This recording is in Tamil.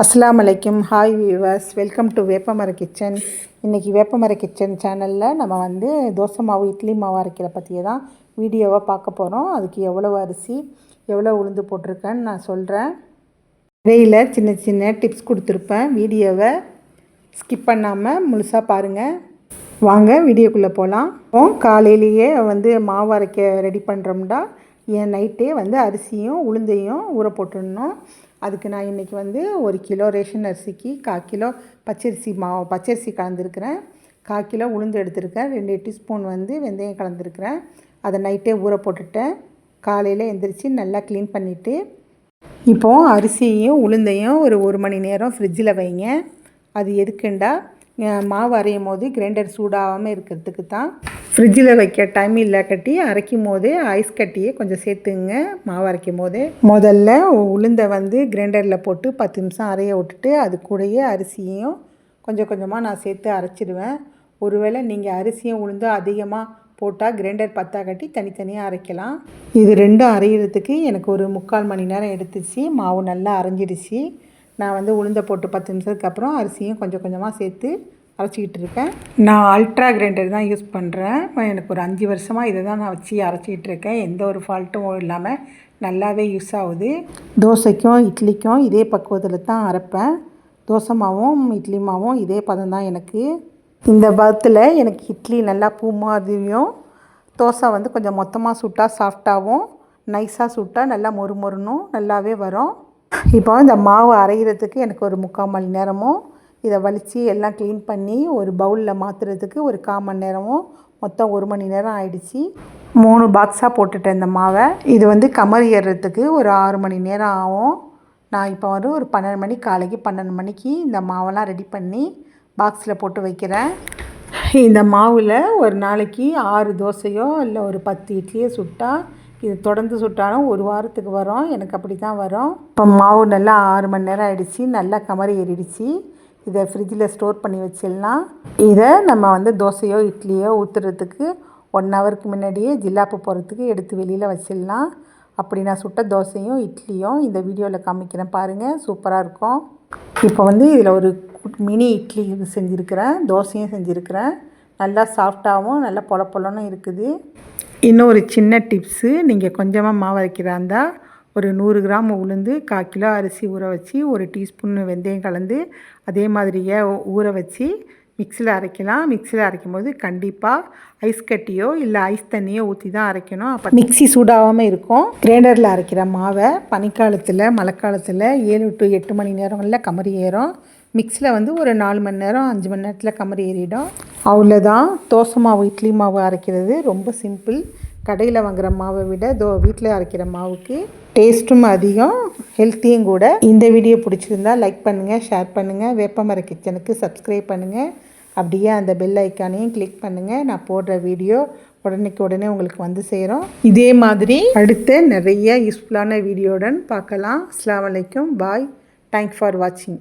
அஸ்லாம் வலைக்கும் hi viewers welcome to Veppamara kitchen இன்றைக்கி வேப்பமர கிச்சன் சேனலில் நம்ம வந்து தோசை மாவு இட்லி மாவு அரைக்கிற பற்றியே தான் வீடியோவாக பார்க்க போகிறோம் அதுக்கு எவ்வளோ அரிசி எவ்வளோ உளுந்து போட்டிருக்கேன்னு நான் சொல்கிறேன் இடையில் சின்ன சின்ன டிப்ஸ் கொடுத்துருப்பேன். வீடியோவை ஸ்கிப் பண்ணாமல் முழுசாக பாருங்கள் வாங்க வீடியோக்குள்ளே போகலாம் காலையிலேயே வந்து மாவு அரைக்க ரெடி பண்ணுறோம்டா என் நைட்டே வந்து அரிசியும் உளுந்தையும் ஊற போட்டுடணும். அதுக்கு நான் இன்றைக்கி வந்து ஒரு கிலோ ரேஷன் அரிசிக்கு கால் கிலோ பச்சரிசி மாவு பச்சரிசி கலந்துருக்கிறேன். கால் கிலோ உளுந்து எடுத்திருக்கேன். ரெண்டு டீஸ்பூன் வந்து வெந்தயம் கலந்துருக்கிறேன். அதை நைட்டே ஊற போட்டுட்டேன். காலையில் எந்திரிச்சு நல்லா க்ளீன் பண்ணிவிட்டு இப்போது அரிசியையும் உளுந்தையும் ஒரு ஒரு மணி நேரம் ஃப்ரிட்ஜில் வைங்க. அது எதுக்குண்டா? மாவு அரையும் போது கிரைண்டர் சூடாகாமல் இருக்கிறதுக்கு தான் ஃப்ரிட்ஜில் வைக்க டைம் இல்லை கட்டி அரைக்கும் போதே ஐஸ் கட்டியே கொஞ்சம் சேர்த்துங்க. மாவு அரைக்கும் போதே முதல்ல உளுந்தை வந்து கிரைண்டரில் போட்டு பத்து நிமிஷம் அரைய விட்டுட்டு அது கூடயே அரிசியும் கொஞ்சம் கொஞ்சமாக நான் சேர்த்து அரைச்சிடுவேன் ஒருவேளை நீங்கள் அரிசியும் உளுந்தும் அதிகமாக போட்டால் கிரைண்டர் பத்தா கட்டி தனித்தனியாக அரைக்கலாம். இது ரெண்டும் அரைகிறதுக்கு எனக்கு ஒரு முக்கால் மணி நேரம் எடுத்துச்சு. மாவு நல்லா அரைஞ்சிடுச்சு. நான் வந்து உளுந்தை போட்டு பத்து நிமிஷத்துக்கு அப்புறம் அரிசியும் கொஞ்சம் கொஞ்சமாக சேர்த்து அரைச்சிக்கிட்டு இருக்கேன். நான் அல்ட்ரா கிரைண்டர் தான் யூஸ் பண்ணுறேன் எனக்கு ஒரு அஞ்சு வருஷமாக இதை தான் நான் வச்சு அரைச்சிக்கிட்டு இருக்கேன். எந்த ஒரு ஃபால்ட்டும் இல்லாமல் நல்லாவே யூஸ் ஆகுது. தோசைக்கும் இட்லிக்கும் இதே பக்குவத்தில் தான் அரைப்பேன். தோசை மாவும் இட்லி மாவும் இதே பதம் தான் எனக்கு. இந்த பதத்தில் எனக்கு இட்லி நல்லா பூ மாதிரியும் தோசை வந்து கொஞ்சம் மொத்தமாக சுட்டால் சாஃப்டாகவும் நைஸாக சுட்டால் நல்லா மொறு மொறுனும் நல்லாவே வரும். இப்போ இந்த மாவு அரைகிறதுக்கு எனக்கு ஒரு முக்கால் மணி நேரமும் இதை வலித்து எல்லாம் க்ளீன் பண்ணி ஒரு பவுலில் மாற்றுறதுக்கு ஒரு கால் மணி நேரமும் மொத்தம் ஒரு மணி நேரம் ஆயிடுச்சு. மூணு பாக்ஸாக போட்டுட்டேன் இந்த மாவை. இது வந்து கமர் ஏறுறதுக்கு ஒரு ஆறு மணி நேரம் ஆகும். நான் இப்போ வந்து ஒரு பன்னெண்டு மணி காலைக்கு பன்னெண்டு மணிக்கு இந்த மாவெல்லாம் ரெடி பண்ணி பாக்ஸில் போட்டு வைக்கிறேன். இந்த மாவில் ஒரு நாளைக்கு ஆறு தோசையோ இல்லை ஒரு பத்து இட்லியோ சுட்டால் இது தொடர்ந்து சுட்டாலும் ஒரு வாரத்துக்கு வரும். எனக்கு அப்படி தான் வரும். இப்போ மாவு நல்லா ஆறு மணி நேரம் ஆகிடுச்சி நல்லா கமரி ஏறிடுச்சு. இதை ஃப்ரிட்ஜில் ஸ்டோர் பண்ணி வச்சிடலாம். இதை நம்ம வந்து தோசையோ இட்லியோ ஊற்றுறதுக்கு ஒன் ஹவருக்கு முன்னாடியே ஜில்லாப்பு போகிறதுக்கு எடுத்து வெளியில் வச்சிடலாம். அப்படி நான் சுட்ட தோசையும் இட்லியும் இந்த வீடியோவில் காமிக்கிறேன். பாருங்கள் சூப்பராக இருக்கும். இப்போ வந்து இதில் ஒரு மினி இட்லி செஞ்சுருக்கிறேன். தோசையும் செஞ்சுருக்கிறேன். நல்லா சாஃப்டாகவும் நல்லா பொல பொலன்னு இருக்குது. இன்னொரு சின்ன டிப்ஸு நீங்கள் கொஞ்சமாக மாவு அரைக்கிறா இருந்தால் ஒரு நூறு கிராம் உளுந்து கால் கிலோ அரிசி ஊற வச்சு ஒரு டீஸ்பூன் வெந்தயம் கலந்து அதே மாதிரியே ஊற வச்சு மிக்சியில் அரைக்கலாம். மிக்சியில் அரைக்கும் போது கண்டிப்பாக ஐஸ் கட்டியோ இல்லை ஐஸ் தண்ணியோ ஊற்றி தான் அரைக்கணும். அப்போ மிக்சி சூடாகாமல் இருக்கும். கிரைண்டரில் அரைக்கிற மாவை பனிக்காலத்தில் மழைக்காலத்தில் ஏழு டு எட்டு மணி நேரங்களில் கமரி ஏறும். மிக்ஸியில் வந்து ஒரு நாலு மணி நேரம் அஞ்சு மணி நேரத்தில் கமரி ஏறிடும். அவ்வளோதான் தோசை மாவு இட்லி மாவு அரைக்கிறது. ரொம்ப சிம்பிள். கடையில் வாங்குகிற மாவை விட தோ வீட்டில் அரைக்கிற மாவுக்கு டேஸ்ட்டும் அதிகம் ஹெல்த்தியும் கூட. இந்த வீடியோ பிடிச்சிருந்தா லைக் பண்ணுங்கள் ஷேர் பண்ணுங்கள் வேப்பமர கிச்சனுக்கு சப்ஸ்கிரைப் பண்ணுங்கள் அப்படியே அந்த பெல் ஐக்கானையும் கிளிக் பண்ணுங்கள் நான் போடுற வீடியோ உடனேக்கு உடனே உங்களுக்கு வந்து சேரும். இதே மாதிரி அடுத்த நிறைய யூஸ்ஃபுல்லான வீடியோடன் பார்க்கலாம். அஸ்லாம் வலைக்கும் பாய். தேங்க்ஸ் ஃபார் வாட்சிங்